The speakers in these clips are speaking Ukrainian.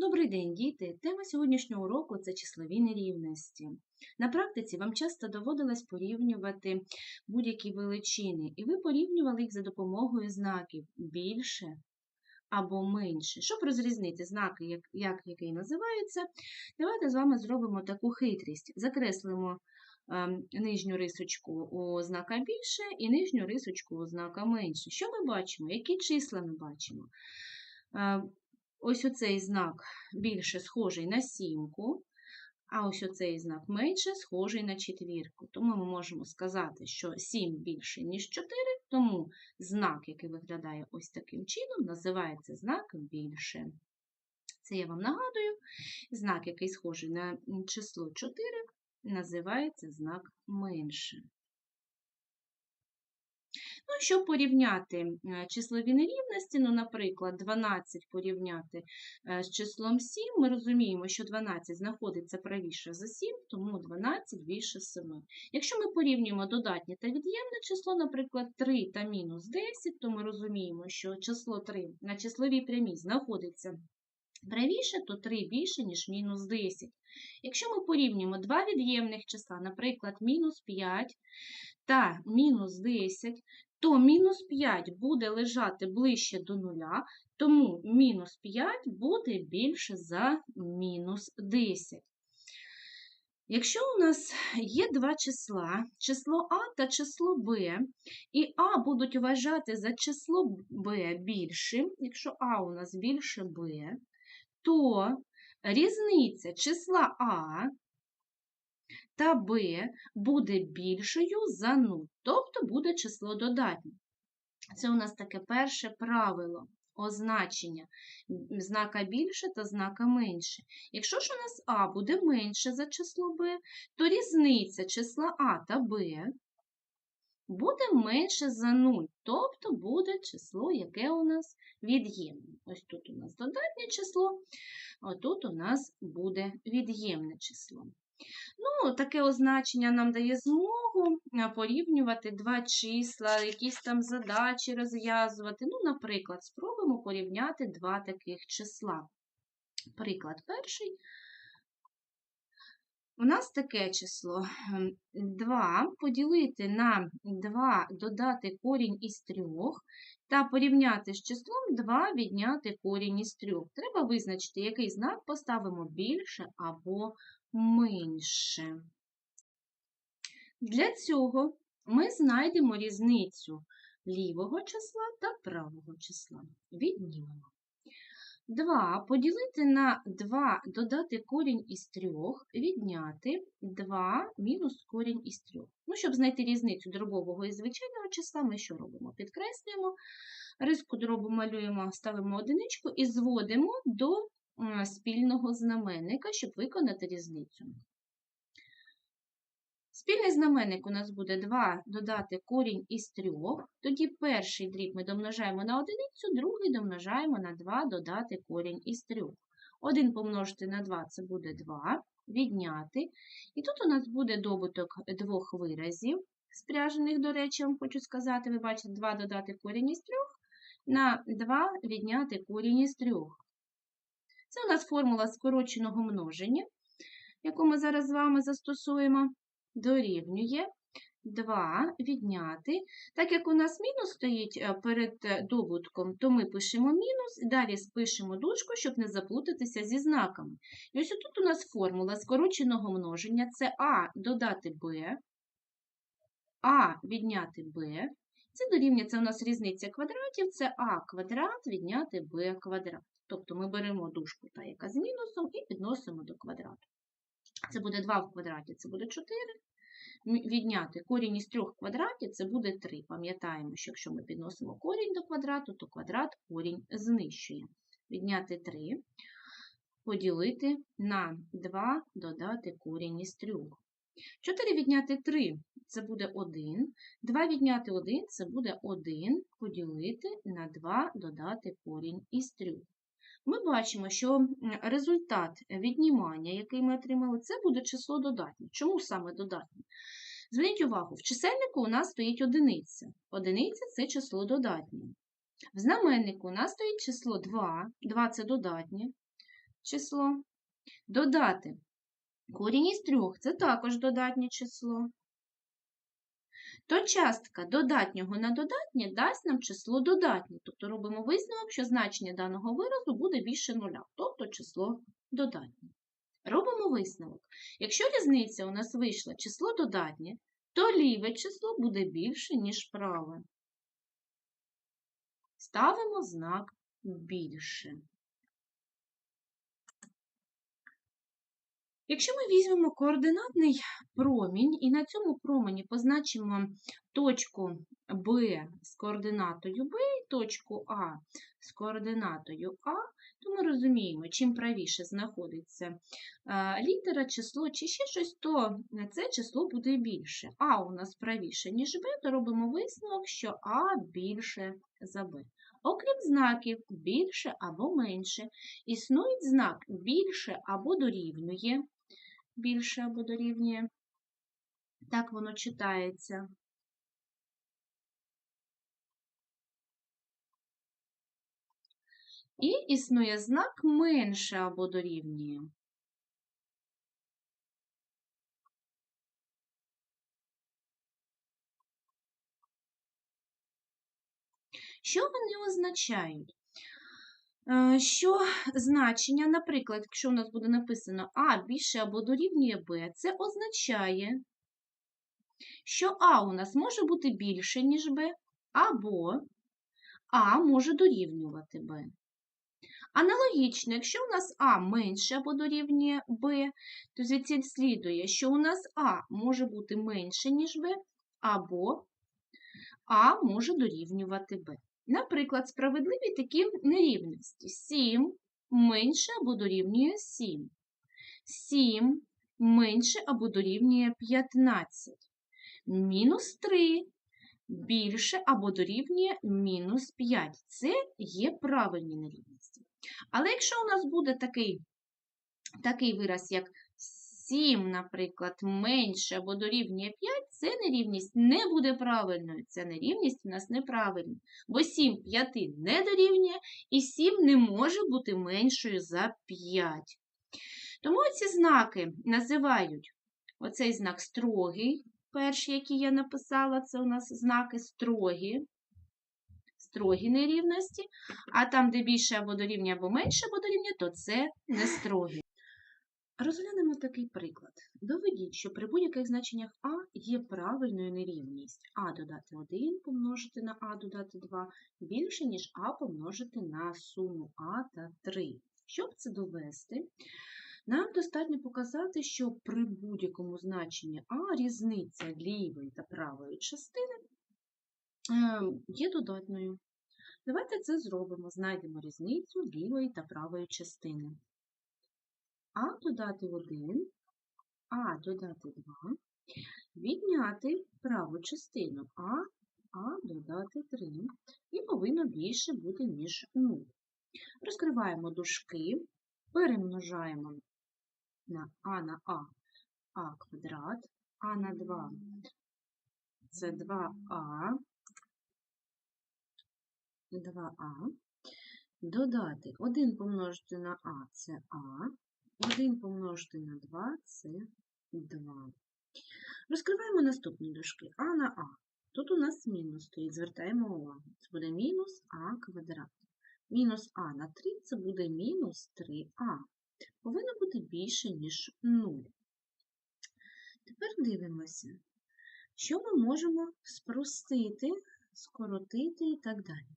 Добрий день, діти! Тема сьогоднішнього уроку це числові нерівності. На практиці вам часто доводилось порівнювати будь-які величини, і ви порівнювали їх за допомогою знаків більше або менше. Щоб розрізнити знаки, як, як який називається, давайте з вами зробимо таку хитрість. Закреслимо е, нижню рисочку у знака більше і нижню рисочку у знака менше. Що ми бачимо? Які числа ми бачимо? Ось оцей знак більше схожий на сімку, а ось оцей знак менше схожий на четвірку. Тому ми можемо сказати, що 7 більше, ніж 4, тому знак, який виглядає ось таким чином, називається знак більше. Це я вам нагадую, знак, який схожий на число 4, називається знак менше. Ну, щоб порівняти е, числові нерівності, ну, наприклад, 12 порівняти е, з числом 7, ми розуміємо, що 12 знаходиться правіше за 7, тому 12 більше 7. Якщо ми порівнюємо додатнє та від'ємне число, наприклад, 3 та мінус 10, то ми розуміємо, що число 3 на числовій прямій знаходиться правіше, то 3 більше, ніж мінус 10. Якщо ми порівнюємо два від'ємних числа, наприклад, мінус 5 та мінус 10, то мінус 5 буде лежати ближче до нуля, тому мінус 5 буде більше за мінус 10. Якщо у нас є два числа, число А та число Б, і А будуть вважати за число Б більшим, якщо А у нас більше Б, то різниця числа А та b буде більшою за 0, тобто буде число додатнє. Це у нас таке перше правило означення знака більше та знака менше. Якщо ж у нас А буде менше за число b, то різниця числа А та b буде менше за 0, тобто буде число, яке у нас від'ємне. Ось тут у нас додатнє число, а тут у нас буде від'ємне число. Ну, Таке означення нам дає змогу порівнювати два числа, якісь там задачі розв'язувати. Ну, Наприклад, спробуємо порівняти два таких числа. Приклад перший. У нас таке число 2 ем, поділити на 2 додати корінь із 3 та порівняти з числом 2 відняти корінь із 3. Треба визначити, який знак поставимо більше або менше. Для цього ми знайдемо різницю лівого числа та правого числа. Віднімемо. 2 поділити на 2 додати корінь із 3, відняти 2 мінус корінь із 3. Ну, Щоб знайти різницю дробового і звичайного числа, ми що робимо? Підкреслюємо, риску дробу малюємо, ставимо одиничку і зводимо до спільного знаменника, щоб виконати різницю. Спільний знаменник у нас буде 2 додати корінь із 3. Тоді перший дріб ми домножаємо на одиницю, другий домножаємо на 2 додати корінь із 3. 1 помножити на 2 це буде 2, відняти. І тут у нас буде добуток двох виразів, спряжених, до речі, вам хочу сказати, ви бачите, 2 додати корінь із 3, на 2 відняти корінь із 3. Це у нас формула скороченого множення, яку ми зараз з вами застосуємо, дорівнює 2 відняти. Так як у нас мінус стоїть е, перед е, добутком, то ми пишемо мінус, далі спишемо дужку, щоб не заплутатися зі знаками. І ось тут у нас формула скороченого множення це А додати Б, А відняти Б. Це дорівнює, це у нас різниця квадратів, це А квадрат відняти Б квадрат. Тобто ми беремо дужку, та яка з мінусом, і підносимо до квадрату. Це буде 2 в квадраті, це буде 4. Відняти корінь із 3 квадратів це буде 3. Пам'ятаємо, що якщо ми підносимо корінь до квадрату, то квадрат корінь знищує. Відняти 3, поділити на 2, додати корінь із 3. 4 відняти 3 це буде 1. 2 відняти 1 це буде 1, поділити на 2, додати корінь із 3 ми бачимо, що результат віднімання, який ми отримали, це буде число додатнє. Чому саме додатнє? Зверніть увагу, в чисельнику у нас стоїть одиниця. Одиниця це число додатнє. В знаменнику у нас стоїть число 2, 2 це додатнє. число. Додати корінь із трьох це також додатнє число. То частка додатнього на додатнє дасть нам число додатнє. Тобто робимо висновок, що значення даного виразу буде більше нуля, тобто число додатнє. Робимо висновок. Якщо різниця у нас вийшла число додатнє, то ліве число буде більше, ніж праве. Ставимо знак більше. Якщо ми візьмемо координатний промінь і на цьому промені позначимо точку B з координатою B і точку А з координатою А, то ми розуміємо, чим правіше знаходиться е, літера, число чи ще щось, то це число буде більше. А у нас правіше, ніж Б, то робимо висновок, що А більше за Б. Окрім знаків більше або менше, існує знак більше або дорівнює, більше або дорівнює. Так воно читається. І існує знак менше або дорівнює. Що вони означають? Е, Що значення, наприклад, якщо у нас буде написано А більше або дорівнює Б, це означає, що А у нас може бути більше, ніж Б, або А може дорівнювати Б. Аналогічно, якщо у нас А менше або дорівнює Б, то звідси слідує, що у нас А може бути менше, ніж Б, або А може дорівнювати Б. Наприклад, справедливі такі нерівності. 7 менше або дорівнює 7. 7 менше або дорівнює 15. Мінус 3 більше або дорівнює мінус 5. Це є правильні нерівності. Але якщо у нас буде такий, такий вираз, як 7, наприклад, менше або дорівнює 5, це нерівність не буде правильною. Ця нерівність у нас неправильна. Бо 7 5 не дорівнює, і 7 не може бути меншою за 5. Тому ці знаки називають оцей знак строгий. Перший, який я написала, це у нас знаки строгі, строгі нерівності, а там, де більше або дорівнює, або менше або дорівнює, то це не строгі. Розглянемо такий приклад. Доведіть, що при будь-яких значеннях А є правильною нерівність. А додати 1 помножити на А додати 2 більше, ніж А помножити на суму А та 3. Щоб це довести, нам достатньо показати, що при будь-якому значенні А різниця лівої та правої частини е, є додатною. Давайте це зробимо. Знайдемо різницю лівої та правої частини. А додати 1, А додати 2, відняти праву частину А, А додати 3, і повинно більше бути, ніж 0. Розкриваємо дужки, перемножаємо на А на А А квадрат, А на 2 це 2А, 2А, додати 1 помножити на А це А, 1 помножити на 2 це 2. Розкриваємо наступні дужки А на А. Тут у нас мінус стоїть, звертаємо увагу. Це буде мінус А квадрат. Мінус А на 3 це буде мінус 3А. Повинно бути більше, ніж 0. Тепер дивимося, що ми можемо спростити, скоротити і так далі.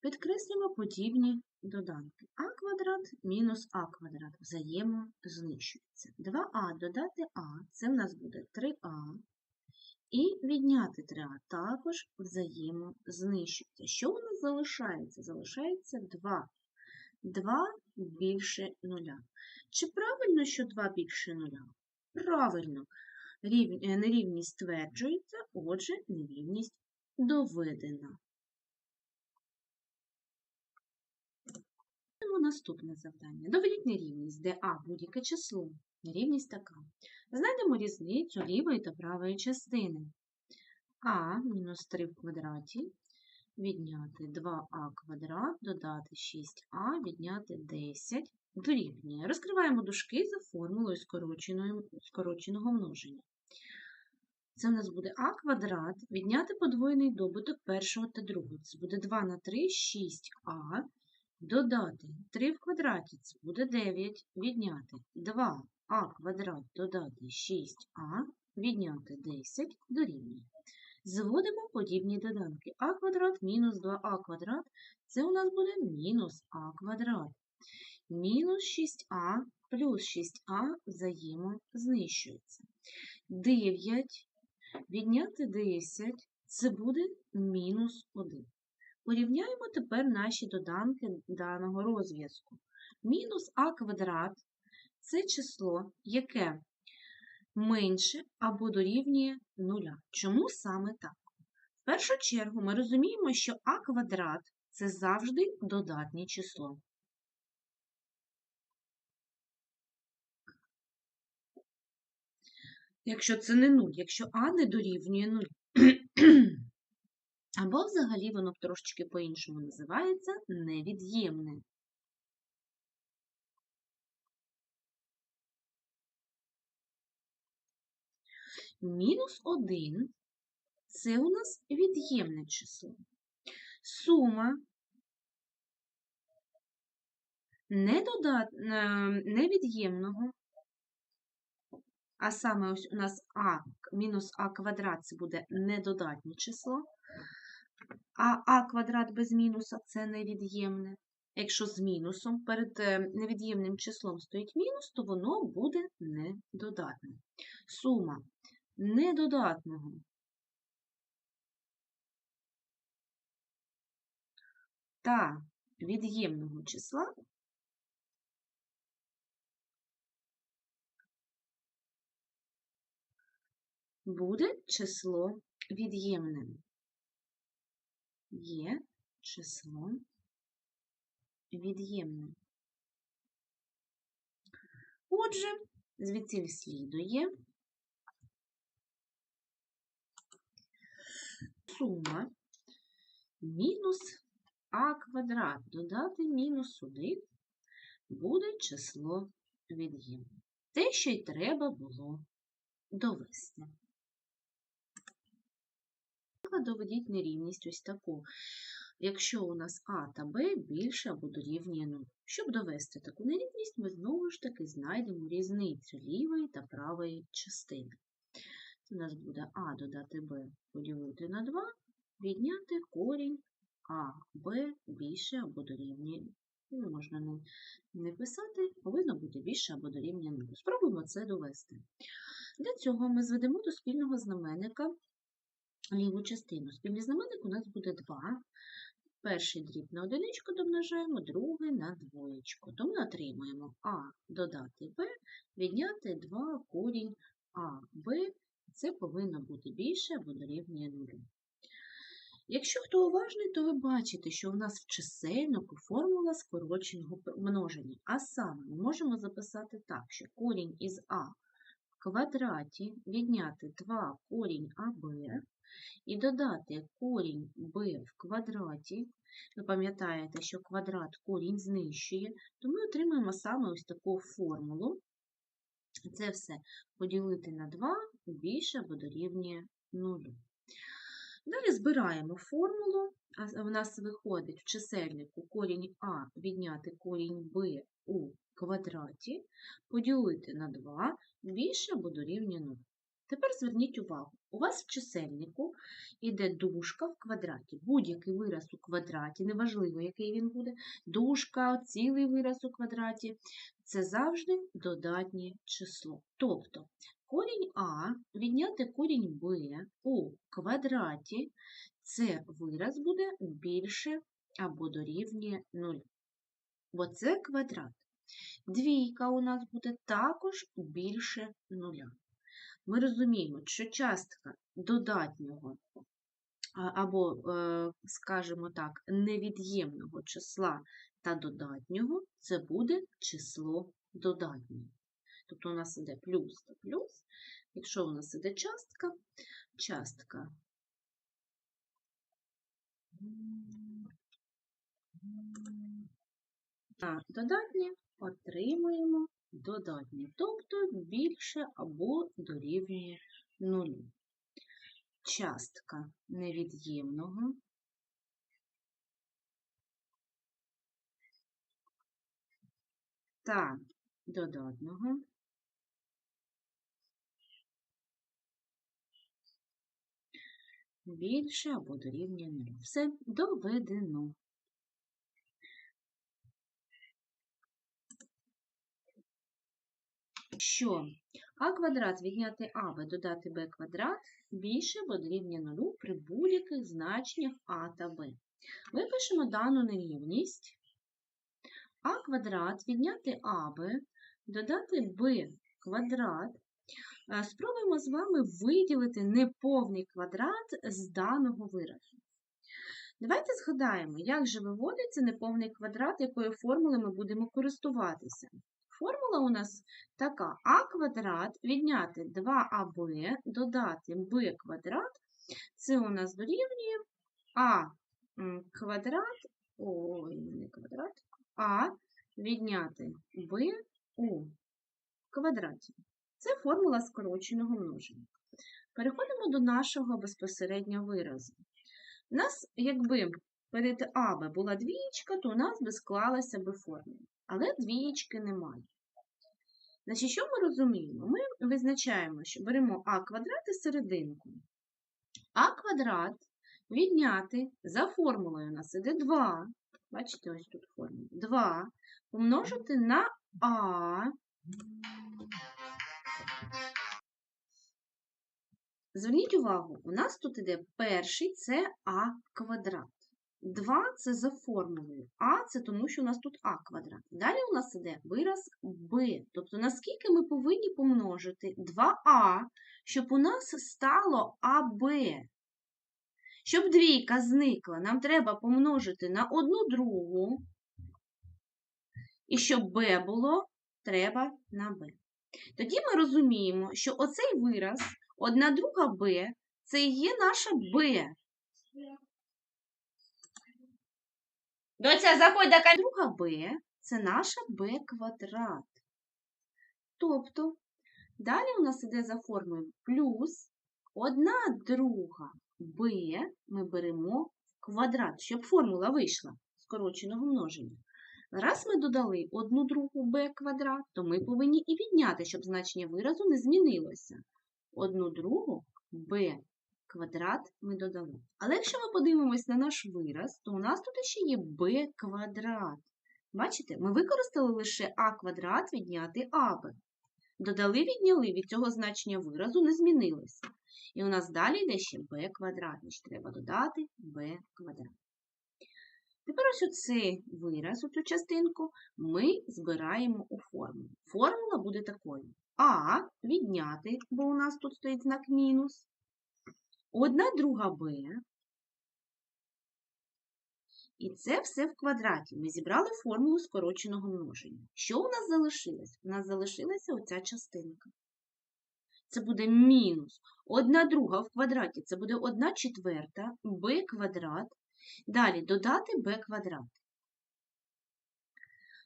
Підкреслюємо подібні доданки. А квадрат мінус А квадрат взаємознищується. 2а додати А, це в нас буде 3а. І відняти 3а також взаємознищується. Що у нас залишається? Залишається 2. 2 більше 0. Чи правильно, що 2 більше 0? Правильно. Нерівність стверджується, отже, нерівність доведена. Наступне завдання. Доведіть нерівність, де А будь-яке число. Нерівність така. Знайдемо різницю лівої та правої частини. А мінус 3 в квадраті, відняти 2а квадрат, додати 6а, відняти 10 дорівнює. Розкриваємо дужки за формулою скороченого множення. Це у нас буде а квадрат, відняти подвоєний добуток першого та другого. Це буде 2 на 3, 6а. Додати 3 в квадраті, це буде 9, відняти 2а квадрат, додати 6а, відняти 10 дорівнює. Зводимо подібні доданки. а квадрат мінус 2а квадрат, це у нас буде мінус а квадрат. Мінус 6а плюс 6а взаємознищується. 9 відняти 10 це буде мінус 1. Порівняємо тепер наші доданки даного розв'язку. Мінус а квадрат це число, яке менше або дорівнює нуля. Чому саме так? В першу чергу ми розуміємо, що а квадрат це завжди додатнє число. Якщо це не 0, якщо а не дорівнює 0. Або взагалі воно трошечки по-іншому називається невід'ємне. Мінус 1 це у нас від'ємне число. Сума е, невід'ємного, а саме ось у нас а мінус а квадрат це буде недодатнє число, а а квадрат без мінуса це невід'ємне. Якщо з мінусом перед е, невід'ємним числом стоїть мінус, то воно буде недодатне. Сума недодатного та від'ємного числа буде число від'ємним. Є число від'ємне. Отже, звідси слідує сума мінус а квадрат додати мінус 1 буде число від'ємне. Те, що й треба було довести. Доведіть нерівність ось таку. Якщо у нас А та Б більше або дорівнює 0. Щоб довести таку нерівність, ми знову ж таки знайдемо різницю лівої та правої частини. У нас буде А додати Б поділити на 2, відняти корінь А, Б більше або дорівнює. Ну, можна не, не писати, повинно бути більше або дорівнює 0. Спробуємо це довести. Для цього ми зведемо до спільного знаменника ліву частину. Спільний знаменник у нас буде 2. Перший дріб на одиничку домножаємо, другий на двоєчку. То ми отримаємо А додати Б, відняти 2 корінь А, Б. Це повинно бути більше або дорівнює 0. Якщо хто уважний, то ви бачите, що у нас в чисельнику формула скороченого множення. А саме ми можемо записати так, що корінь із А в квадраті відняти 2 корінь АБ і додати корінь b в квадраті. Ви пам'ятаєте, що квадрат корінь знищує, то ми отримаємо саме ось таку формулу. Це все поділити на 2 більше або дорівнює 0. Далі збираємо формулу. У нас виходить в чисельнику корінь А відняти корінь Б у квадраті, поділити на 2 більше або дорівнює 0. Тепер зверніть увагу, у вас в чисельнику йде дужка в квадраті. Будь-який вираз у квадраті, неважливо, який він буде, дужка, цілий вираз у квадраті це завжди додатнє число. Тобто корінь А відняти корінь Б у квадраті це вираз буде більше або дорівнює 0. Бо це квадрат. Двійка у нас буде також більше нуля ми розуміємо, що частка додатнього або, е, скажімо так, невід'ємного числа та додатнього це буде число додатнє. Тобто у нас іде плюс та плюс. Якщо у нас іде частка, частка додатнє отримаємо додатнє, тобто більше або дорівнює нулю. Частка невід'ємного та додатного більше або дорівнює нулю. Все доведено. Що а квадрат відняти аб додати b квадрат більше або дорівнює нулю при будь-яких значеннях а та б. Випишемо дану нерівність. а квадрат відняти аб додати b квадрат. Е, Спробуємо з вами виділити неповний квадрат з даного виразу. Давайте згадаємо, як же виводиться неповний квадрат, якою формулою ми будемо користуватися. Формула у нас така а квадрат відняти 2аб, додати b квадрат. Це у нас дорівнює а квадрат, ой, не квадрат, а відняти b у квадраті. Це формула скороченого множення. Переходимо до нашого безпосереднього виразу. У нас, якби перед АБ була двієчка, то у нас би склалася би формула. Але двієчки немає. Значить, що ми розуміємо? Ми визначаємо, що беремо а квадрат і серединку. А квадрат відняти за формулою у нас іде 2. Бачите, ось тут формула. 2 помножити на А. Зверніть увагу, у нас тут іде перший це А квадрат. 2 це за формулою. А це тому, що у нас тут А квадрат. Далі у нас іде вираз Б. Тобто, наскільки ми повинні помножити 2А, щоб у нас стало АБ. Щоб двійка зникла, нам треба помножити на одну другу. І щоб Б було, треба на Б. Тоді ми розуміємо, що оцей вираз, одна друга Б, це і є наша Б. Доця, заходь до кабіни. Друга b це наша b квадрат. Тобто, далі у нас іде за формою плюс одна друга b ми беремо в квадрат, щоб формула вийшла скороченого множення. Раз ми додали одну другу b квадрат, то ми повинні і відняти, щоб значення виразу не змінилося. Одну другу b квадрат ми додали. Але якщо ми подивимось на наш вираз, то у нас тут ще є b квадрат. Бачите, ми використали лише а квадрат відняти аб. Додали, відняли, від цього значення виразу не змінилося. І у нас далі йде ще b квадрат, значить треба додати b квадрат. Тепер ось оцей вираз, цю частинку, ми збираємо у формулу. Формула буде такою. А відняти, бо у нас тут стоїть знак мінус, одна друга b. І це все в квадраті. Ми зібрали формулу скороченого множення. Що у нас залишилось? У нас залишилася оця частинка. Це буде мінус. Одна друга в квадраті це буде одна четверта b квадрат. Далі додати b квадрат.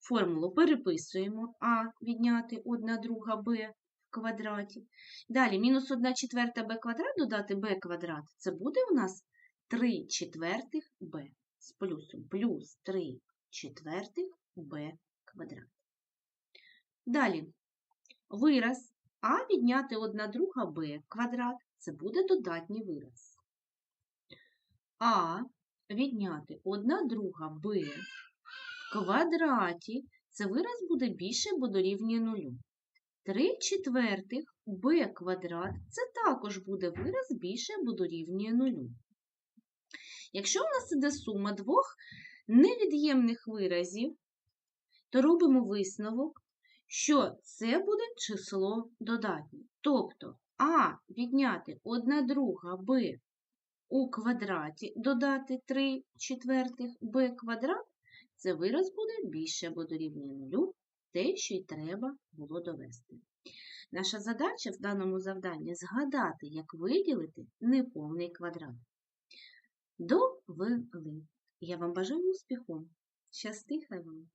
Формулу переписуємо а відняти одна друга b квадраті. Далі мінус 1 четверта b квадрат додати b квадрат. Це буде у нас 3 четвертих b з плюсом. Плюс 3 четвертих b квадрат. Далі вираз а відняти 1 друга b квадрат. Це буде додатній вираз. А відняти 1 друга b в квадраті. Це вираз буде більше, бо дорівнює нулю. 3 четвертих b квадрат це також буде вираз більше або дорівнює нулю. Якщо у нас іде сума двох невід'ємних виразів, то робимо висновок, що це буде число додатнє. Тобто а відняти 1 друга b у квадраті додати 3 четвертих b квадрат, це вираз буде більше або дорівнює нулю те, що й треба було довести. Наша задача в даному завданні згадати, як виділити неповний квадрат. Довели. Я вам бажаю успіху. Щасти хай вам!